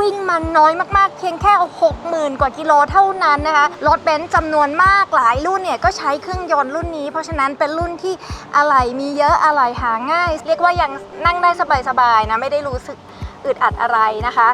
วิ่งมาน้อยมากๆ เพียงแค่ 60,000 กว่ากิโลเท่านั้นนะคะ รถเบนซ์จำนวนมากหลายรุ่นเนี่ยก็ใช้เครื่องยนต์รุ่นนี้ เพราะฉะนั้นเป็นรุ่นที่อะไหล่มีเยอะอะไหล่หาง่าย เรียกว่ายังนั่งได้สบายๆนะไม่ได้รู้สึกอึดอัดอะไรนะคะ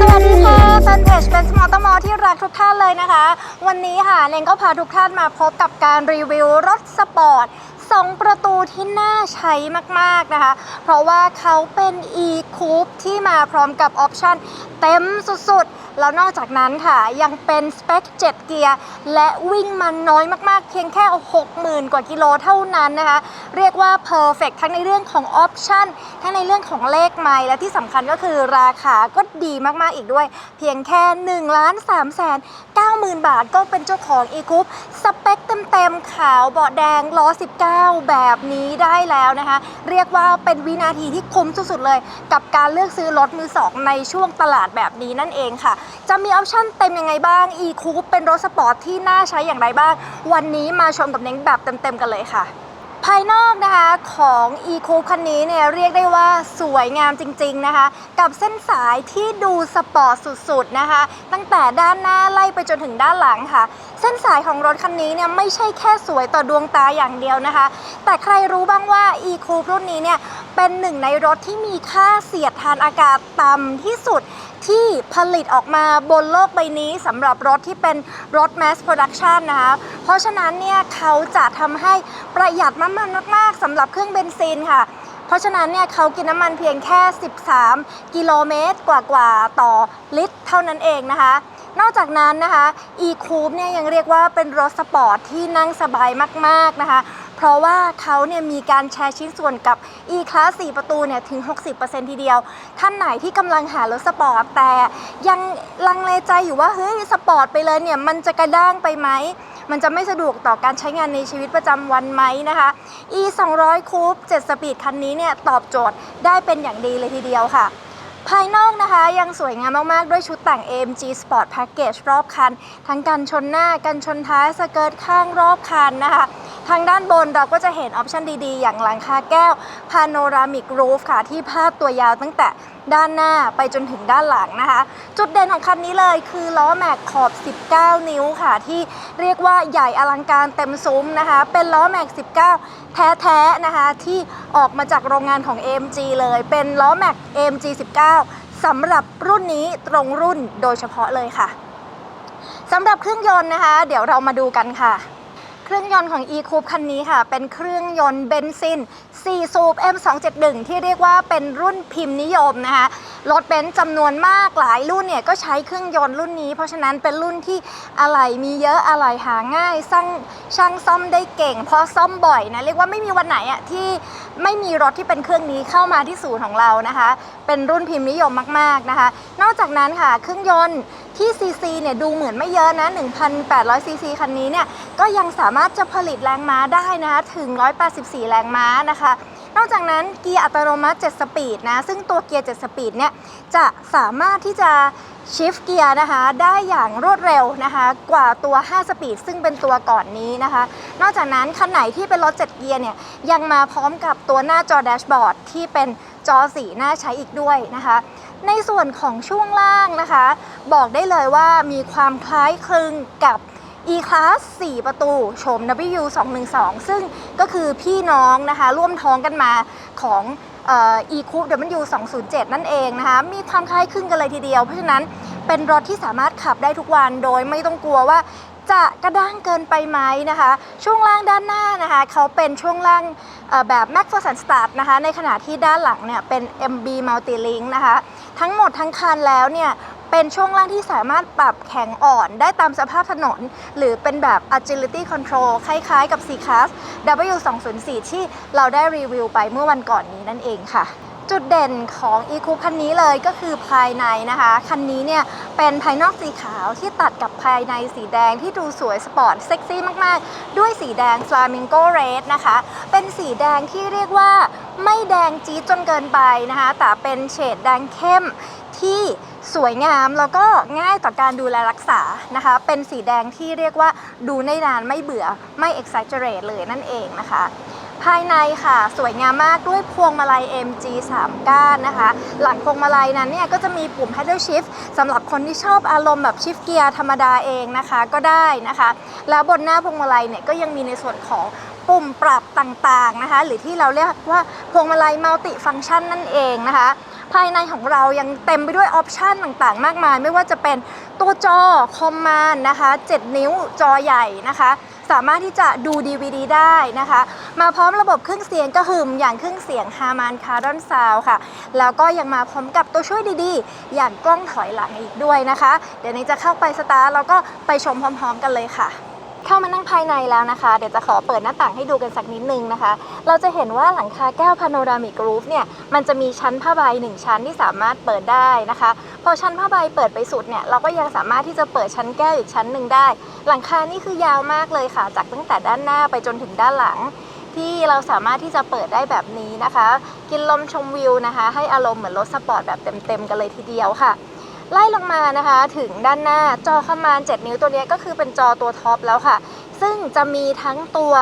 สวัสดีค่ะแฟนเพจเป็นสมอตมอที่รักทุกท่านเลยนะคะ วันนี้ค่ะเนงก็พาทุกท่านมาพบกับการรีวิวรถสปอร์ต สองประตูที่น่าใช้มาก ๆ นะคะ เพราะว่าเขาเป็น e-coupe ที่มาพร้อมกับออปชั่นเต็มสุด ๆ แล้วนอกจากนั้นค่ะยังเป็นสเปค 7 เกียร์ และวิ่งมาน้อยมากๆ เพียงแค่ 60,000 กว่ากิโลเท่านั้นนะคะ เรียกว่า perfect ทั้งในเรื่องของออปชั่นทั้งในเรื่องของเลขไมล์และที่สำคัญก็คือราคาก็ดีมากๆอีกด้วย เพียงแค่ 1 ล้าน3แสน90,000 บาทก็เป็นเจ้าของ e-cup สเปคเต็มๆขาวเบาะแดงล้อ 19 แบบนี้ได้แล้วนะคะ เรียกว่าเป็นวินาทีที่คุ้มสุดๆเลย กับการเลือกซื้อรถมือสองในช่วงตลาดแบบนี้นั่นเองค่ะจะมีออปชั่นเต็มยังไงบ้าง e-coupe เป็นรถสปอร์ตที่น่าใช้อย่างไรบ้าง วันนี้มาชมกับเน้งแบบเต็มๆกันเลยค่ะ ภายนอกนะคะของ e c o คันนี้เนี่ยเรียกได้ว่าสวยงามจริง ๆนะคะ กับเส้นสายที่ดูสปอร์ตสุดๆนะคะ ตั้งแต่ด้านหน้าไล่ไปจนถึงด้านหลังค่ะ เส้นสายของรถคันนี้เนี่ยไม่ใช่แค่สวยต่อดวงตาอย่างเดียวนะคะ แต่ใครรู้บ้างว่า e c o รุ่นนี้เนี่ยเป็นหนึ่งในรถที่มีค่าเสียดทานอากาศต่ำที่สุด ที่ผลิตออกมาบนโลกใบนี้สำหรับรถที่เป็นรถ mass production นะคะ เพราะฉะนั้นเนี่ยเขาจะทำให้ประหยัดน้ำมันมาก ๆสำหรับเครื่องเบนซินค่ะเพราะฉะนั้นเนี่ยเขากินน้ำมันเพียงแค่ 13 กิโลเมตรกว่าๆต่อลิตร เท่านั้นเองนะคะ นอกจากนั้นนะคะ e-coupe เนี่ยยังเรียกว่าเป็นรถสปอร์ตที่นั่งสบายมาก ๆ นะคะ ราะว่าเขาเนี่ยมีการแชร์ชิ้นส่วนกับ e-class 4 ประตูเนี่ยถึง 60%ทีเดียว ท่านไหนที่กำลังหารถสปอร์ตแต่ยังลังเลใจอยู่ว่าเฮ้ยสปอร์ตไปเลยเนี่ยมันจะกระด้างไปไหม มันจะไม่สะดวกต่อการใช้งานในชีวิตประจำวันไหมนะคะ e 200 coupe 7 สปีดคันนี้เนี่ยตอบโจทย์ได้เป็นอย่างดีเลยทีเดียวค่ะภายนอกนะคะยังสวยงามมาก ๆ ด้วยชุดแต่ง AMG Sport Package รอบคัน ทั้งกันชนหน้า กันชนท้าย สเกิร์ตข้างรอบคันนะคะ ทางด้านบนเราก็จะเห็นออปชันดีๆ อย่างหลังคาแก้ว Panoramic Roof ค่ะ ที่พาดตัวยาวตั้งแต่ด้านหน้าไปจนถึงด้านหลังนะคะ จุดเด่นของคันนี้เลยคือล้อแม็กขอบ 19 นิ้วค่ะ ที่เรียกว่าใหญ่อลังการเต็มซุ้มนะคะ เป็นล้อแม็ก 19 แท้ๆนะคะ ที่ออกมาจากโรงงานของ AMG เลย เป็นล้อแม็ก AMG 19สำหรับรุ่นนี้ตรงรุ่นโดยเฉพาะเลยค่ะสำหรับเครื่องยนต์นะคะ เดี๋ยวเรามาดูกันค่ะ เครื่องยนต์ของ e-coupe คันนี้ค่ะ เป็นเครื่องยนต์เบนซิน 4 สูบ M271 ที่เรียกว่าเป็นรุ่นพิมพ์นิยมนะคะ รถเบนซ์จำนวนมากหลายรุ่นเนี่ยก็ใช้เครื่องยนต์รุ่นนี้ เพราะฉะนั้นเป็นรุ่นที่อะไหล่มีเยอะอะไหล่หาง่ายสร้างช่างซ่อมได้เก่งเพราะซ่อมบ่อยนะเรียกว่าไม่มีวันไหนอะที่ไม่มีรถที่เป็นเครื่องนี้เข้ามาที่ศูนย์ของเรานะคะ เป็นรุ่นพิมพ์นิยมมากๆนะคะ นอกจากนั้นค่ะเครื่องยนต์ที่ CC เนี่ยดูเหมือนไม่เยอะนะ1,800 CC คันนี้เนี่ยก็ยังสามารถจะผลิตแรงม้าได้นะคะถึง 184 แรงม้านะคะ นอกจากนั้นเกียร์อัตโนมัติ 7 สปีดนะ ซึ่งตัวเกียร์ 7 สปีดเนี่ยจะสามารถที่จะชิฟเกียร์นะคะได้อย่างรวดเร็วนะคะกว่าตัว 5 สปีดซึ่งเป็นตัวก่อนนี้นะคะ นอกจากนั้นคันไหนที่เป็นรถ 7 เกียร์เนี่ยยังมาพร้อมกับตัวหน้าจอแดชบอร์ดที่เป็นจอสีหน้าใช้อีกด้วยนะคะ ในส่วนของช่วงล่างนะคะ บอกได้เลยว่ามีความคล้ายคลึงกับ E-Class 4 ประตูโฉม W212 ซึ่งก็คือพี่น้องนะคะร่วมท้องกันมาของเอ่อ E-Coupe W207 นั่นเองนะคะ มีความคล้ายคลึงกันเลยทีเดียว เพราะฉะนั้นเป็นรถที่สามารถขับได้ทุกวันโดยไม่ต้องกลัวว่าจะกระด้างเกินไปไหมนะคะ ช่วงล่างด้านหน้านะคะ เขาเป็นช่วงล่างแบบ Mac f o r s a n Start นะคะ ในขณะที่ด้านหลังเนี่ยเป็น MB Multi Link นะคะ ทั้งหมดทั้งคันแล้วเนี่ย เป็นช่วงล่างที่สามารถปรับแข็งอ่อนได้ตามสภาพถนน หรือเป็นแบบ agility control คล้ายๆกับ C-Class W204 ที่เราได้รีวิวไปเมื่อวันก่อนนี้นั่นเองค่ะจุดเด่นของ e c o คันนี้เลยก็คือภายในนะคะ คันนี้เนี่ยเป็นภายนอกสีขาวที่ตัดกับภายในสีแดงที่ดูสวยสปอร์ตเซ็กซี่มาก ๆ ด้วยสีแดง Flamingo Red นะคะ เป็นสีแดงที่เรียกว่าไม่แดงจี๊ดจนเกินไปนะคะ แต่เป็นเฉดแดงเข้มที่ สวยงามแล้วก็ง่ายต่อการดูแลรักษานะคะ เป็นสีแดงที่เรียกว่าดูได้นานไม่เบื่อไม่ exaggerate เลยนั่นเองนะคะ ภายในค่ะสวยงามมากด้วยพวงมาลัย MG 3 ก้านนะคะ หลังพวงมาลัยนั้นเนี่ยก็จะมีปุ่ม paddle shift สำหรับคนที่ชอบอารมณ์แบบชิฟเกียร์ธรรมดาเองนะคะก็ได้นะคะ แล้วบนหน้าพวงมาลัยเนี่ยก็ยังมีในส่วนของปุ่มปรับต่างๆนะคะ หรือที่เราเรียกว่าพวงมาลัยมัลติฟัง c t ชันนั่นเองนะคะ ภายในของเรายังเต็มไปด้วยออปชันต่างๆ มากมาย ไม่ว่าจะเป็นตัวจอคอมมานนะคะ 7 นิ้วจอใหญ่นะคะ สามารถที่จะดู DVD ได้นะคะ มาพร้อมระบบเครื่องเสียงกระหึ่มอย่างเครื่องเสียง Harman Kardon Sound ค่ะ แล้วก็ยังมาพร้อมกับตัวช่วยดีๆ อย่างกล้องถอยหลังอีกด้วยนะคะ เดี๋ยวนี้จะเข้าไปสตาร์แล้วก็ไปชมพร้อมๆ กันเลยค่ะ เข้ามานั่งภายในแล้วนะคะ เดี๋ยวจะขอเปิดหน้าต่างให้ดูกันสักนิดนึงนะคะ เราจะเห็นว่าหลังคาแก้วพาโนรามิกรูฟเนี่ยมันจะมีชั้นผ้าใบหนึ่งชั้นที่สามารถเปิดได้นะคะ พอชั้นผ้าใบเปิดไปสุดเนี่ยเราก็ยังสามารถที่จะเปิดชั้นแก้วอีกชั้นหนึ่งได้ หลังคานี่คือยาวมากเลยค่ะ จากตั้งแต่ด้านหน้าไปจนถึงด้านหลังที่เราสามารถที่จะเปิดได้แบบนี้นะคะ กินลมชมวิวนะคะ ให้อารมณ์เหมือนรถสปอร์ตแบบเต็มๆกันเลยทีเดียวค่ะ ไล่ลงมานะคะถึงด้านหน้าจอคอมมานด์7นิ้วตัวนี้ก็คือเป็นจอตัวท็อปแล้วค่ะ ซึ่งจะมีทั้งตัว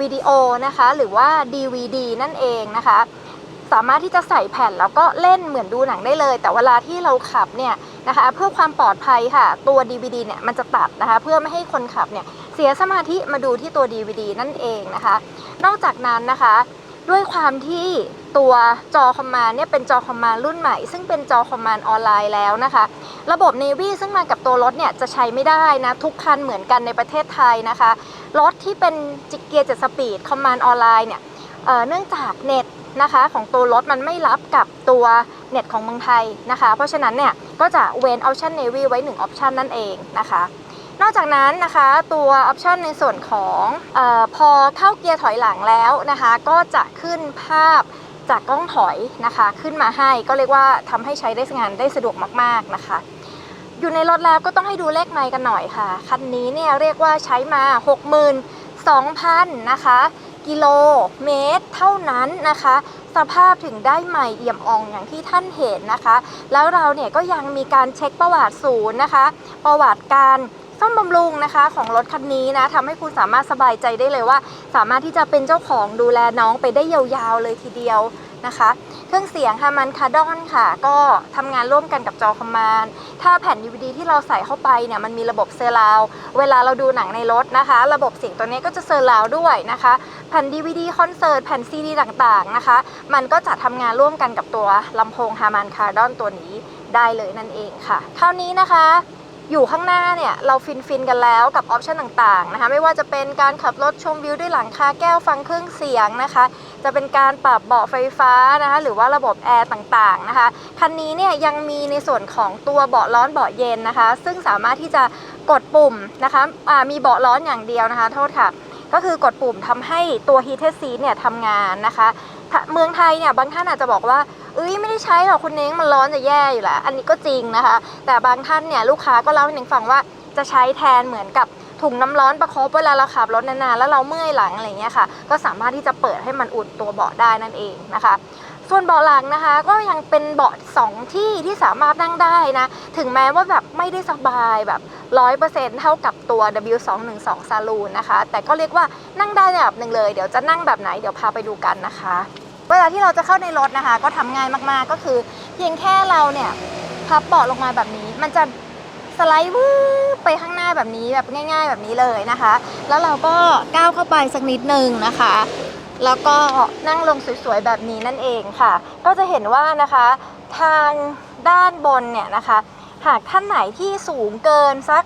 วิดีโอนะคะหรือว่า DVD นั่นเองนะคะ สามารถที่จะใส่แผ่นแล้วก็เล่นเหมือนดูหนังได้เลย แต่เวลาที่เราขับเนี่ยนะคะ เพื่อความปลอดภัยค่ะ ตัว DVD เนี่ยมันจะตัดนะคะ เพื่อไม่ให้คนขับเนี่ยเสียสมาธิมาดูที่ตัว DVD นั่นเองนะคะ นอกจากนั้นนะคะ ด้วยความที่ ตัวจอคอมมานเนี่ยเป็นจอคอมมานรุ่นใหม่ ซึ่งเป็นจอคอมมานออนไลน์แล้วนะคะ ระบบ Navy ซึ่งมากับตัวรถเนี่ยจะใช้ไม่ได้นะ ทุกคันเหมือนกันในประเทศไทยนะคะ รถที่เป็นจิกเกียร์เจ็ดสปีดคอมมานออนไลน์เนี่ยเเนื่องจากเน็ตนะคะของตัวรถมันไม่รับกับตัวเน็ตของเมืองไทยนะคะ เพราะฉะนั้นเนี่ยก็จะเว้นออปชัน Navy ไว้1ออปชันนั่นเองนะคะนอกจากนั้นนะคะตัวออปชันในส่วนของออพอเข้าเกียร์ถอยหลังแล้วนะคะ ก็จะขึ้นภาพ จากกล้องถอยนะคะ ขึ้นมาให้ก็เรียกว่าทำให้ใช้ได้งานได้สะดวกมากๆนะคะ อยู่ในรถแล้วก็ต้องให้ดูเลขไม่กันหน่อยค่ะ คันนี้เนี่ยเรียกว่าใช้มา 62,000นะคะ กิโลเมตรเท่านั้นนะคะ สภาพถึงได้ใหม่เอี่ยมอ่องอย่างที่ท่านเห็นนะคะ แล้วเราเนี่ยก็ยังมีการเช็คประวัติศูนย์นะคะ ประวัติการ ซ่อมบำรุงนะคะ ของรถคันนี้นะทำให้คุณสามารถสบายใจได้เลยว่า สามารถที่จะเป็นเจ้าของดูแลน้องไปได้ยาวๆเลยทีเดียวนะคะ เครื่องเสียงฮามันคาดอนค่ะ ก็ทำงานร่วมกันกับจอคอมมานด์ถ้าแผ่น DVD ที่เราใส่เข้าไปเนี่ยมันมีระบบเซอร์ราวด์เวลาเราดูหนังในรถนะคะ ระบบเสียงตัวนี้ก็จะเซอร์ราวด์ด้วยนะคะ แผ่น DVD คอนเสิร์ตแผ่น CD ต่างๆนะคะ มันก็จะทำงานร่วมกันกับตัวลำโพงฮามันคาดอนตัวนี้ได้เลยนั่นเองค่ะคราวนี้นะคะ อยู่ข้างหน้าเนี่ยเราฟินฟินๆกันแล้วกับออปชันต่างๆนะคะไม่ว่าจะเป็นการขับรถชมวิวด้วยหลังคาแก้วฟังเครื่องเสียงนะคะ จะเป็นการปรับเบาะไฟฟ้านะคะหรือว่าระบบแอร์ต่างๆนะคะคันนี้เนี่ยยังมีในส่วนของตัวเบาะร้อนเบาะเย็นนะคะ ซึ่งสามารถที่จะกดปุ่มนะคะะมีเบาะร้อนอย่างเดียวนะคะโทษค่ะก็คือกดปุ่มทำให้ตัว heated seat เนี่ยทำงานนะคะ เมืองไทยเนี่ยบางท่านอาจจะบอกว่า เอ้ยไม่ได้ใช้หรอกคุณเน้งมันร้อนจะแย่อยู่แล้วอันนี้ก็จริงนะคะ แต่บางท่านเนี่ยลูกค้าก็เล่าให้เน้งฟังว่าจะใช้แทนเหมือนกับถุงน้ำร้อนประคบเวลาเราขับรถนานๆแล้วเราเมื่อยหลังอะไรเงี้ยค่ะ ก็สามารถที่จะเปิดให้มันอุ่นตัวเบาะได้นั่นเองนะคะ ส่วนเบาะหลังนะคะ ก็ยังเป็นเบาะสองที่ที่สามารถนั่งได้นะถึงแม้ว่าแบบไม่ได้สบายแบบร้อยเปอร์เซ็นต์เท่ากับตัว W212 Saloon นะคะ แต่ก็เรียกว่านั่งได้ในระดับหนึ่งเลย เดี๋ยวจะนั่งแบบไหนเดี๋ยวพาไปดูกันนะคะ เวลาที่เราจะเข้าในรถนะคะ ก็ทำง่ายมากๆก็คือ เพียงแค่เราเนี่ยพับเบาะลงมาแบบนี้ มันจะสไลด์วืบไปข้างหน้าแบบนี้แบบง่าย ๆ แบบนี้เลยนะคะ แล้วเราก็ก้าวเข้าไปสักนิดนึงนะคะ แล้วก็นั่งลงสวยๆแบบนี้นั่นเองค่ะ ก็จะเห็นว่านะคะ ทางด้านบนเนี่ยนะคะ หากท่านไหนที่สูงเกินสัก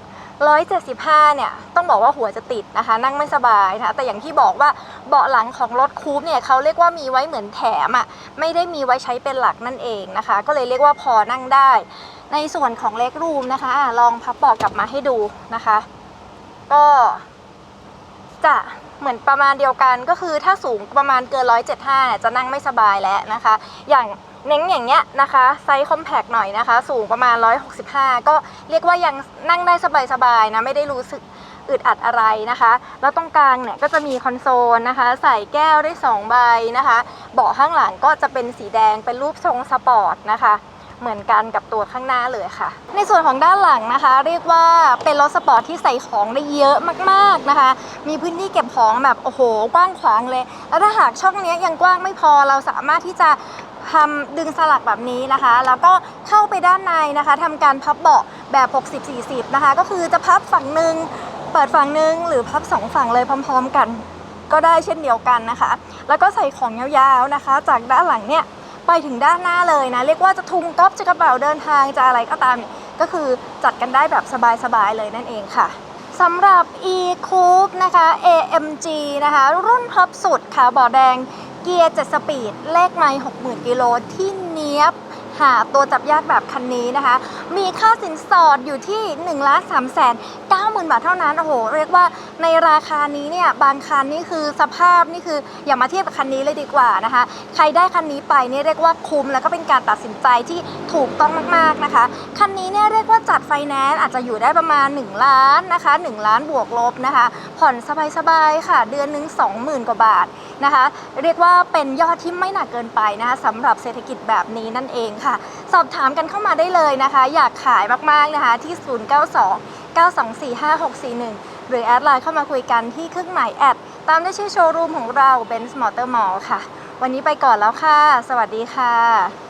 175 เนี่ย ต้องบอกว่าหัวจะติดนะคะ นั่งไม่สบายนะคะแต่อย่างที่บอกว่าเบาะหลังของรถคูปเนี่ยเขาเรียกว่ามีไว้เหมือนแถมอะ่ะไม่ได้มีไว้ใช้เป็นหลักนั่นเองนะคะ ก็เลยเรียกว่าพอนั่งได้ ในส่วนของเล็กรูมนะคะอะลองพับเบาะกลับมาให้ดูนะคะ ก็จะเหมือนประมาณเดียวกันก็คือถ้าสูงประมาณเกิน 175เนี่ยจะนั่งไม่สบายแล้วนะคะ อย่าง เน้งอย่างเงี้ยนะคะไซส์คอมแพกหน่อยนะคะ สูงประมาณ 165 ก็เรียกว่ายังนั่งได้สบายๆนะไม่ได้รู้สึกอึดอัดอะไรนะคะ แล้วตรงกลางเนี่ยก็จะมีคอนโซลนะคะ ใส่แก้วได้ 2 ใบนะคะ เบาะข้างหลังก็จะเป็นสีแดงเป็นรูปทรงสปอร์ตนะคะเหมือนกันกับตัวข้างหน้าเลยค่ะ ในส่วนของด้านหลังนะคะ เรียกว่าเป็นรถสปอร์ตที่ใส่ของได้เยอะมากๆนะคะ มีพื้นที่เก็บของแบบโอ้โห กว้างขวางเลย แล้วถ้าหากช่องนี้ยังกว้างไม่พอเราสามารถที่จะ ทำดึงสลักแบบนี้นะคะ แล้วก็เข้าไปด้านในนะคะทำการพับเบาะแบบ 60-40 นะคะ ก็คือจะพับฝั่งหนึ่งเปิดฝั่งหนึ่งหรือพับสองฝั่งเลยพร้อม ๆ กัน ก็ได้เช่นเดียวกันนะคะ แล้วก็ใส่ของยาวๆนะคะ จากด้านหลังเนี่ยไปถึงด้านหน้าเลยนะ เรียกว่าจะทุงก๊อฟจะกระเป๋าเดินทางจะอะไรก็ตามเนี่ยก็คือจัดกันได้แบบสบายๆเลยนั่นเองค่ะสำหรับ e-coupe นะคะ AMG นะคะ รุ่นท็อปสุดค่ะเบาะแดง เกียร์7สปีดเลขไมล์60,000 กิโลที่เนี้ยบหาตัวจับยากแบบคันนี้นะคะ มีค่าสินสอดอยู่ที่1นึ่งล้านสามแสนเก้าหมื่นบาทเท่านั้น โอ้โห เรียกว่าในราคานี้เนี่ย บางคันนี่คือสภาพนี่คืออย่ามาเทียบกับคันนี้เลยดีกว่านะคะ ใครได้คันนี้ไปนี่เรียกว่าคุ้มแล้วก็เป็นการตัดสินใจที่ถูกต้องมากๆนะคะ คันนี้เนี่ยเรียกว่าจัดไฟแนนซ์อาจจะอยู่ได้ประมาณ 1 ล้านนะคะ 1 ล้านบวกลบนะคะ ผ่อนสบายๆค่ะ เดือนหนึ่ง20,000 กว่าบาท นะคะ เรียกว่าเป็นยอดที่ไม่หนักเกินไปนะคะสำหรับเศรษฐกิจแบบนี้นั่นเองค่ะ สอบถามกันเข้ามาได้เลยนะคะ อยากขายมากๆนะคะที่ 092 924 5641 หรือแอดไลน์เข้ามาคุยกันที่เครื่องหมายแอดตามด้วยชื่อโชว์รูมของเรา Benz Motor Mall ค่ะ วันนี้ไปก่อนแล้วค่ะ สวัสดีค่ะ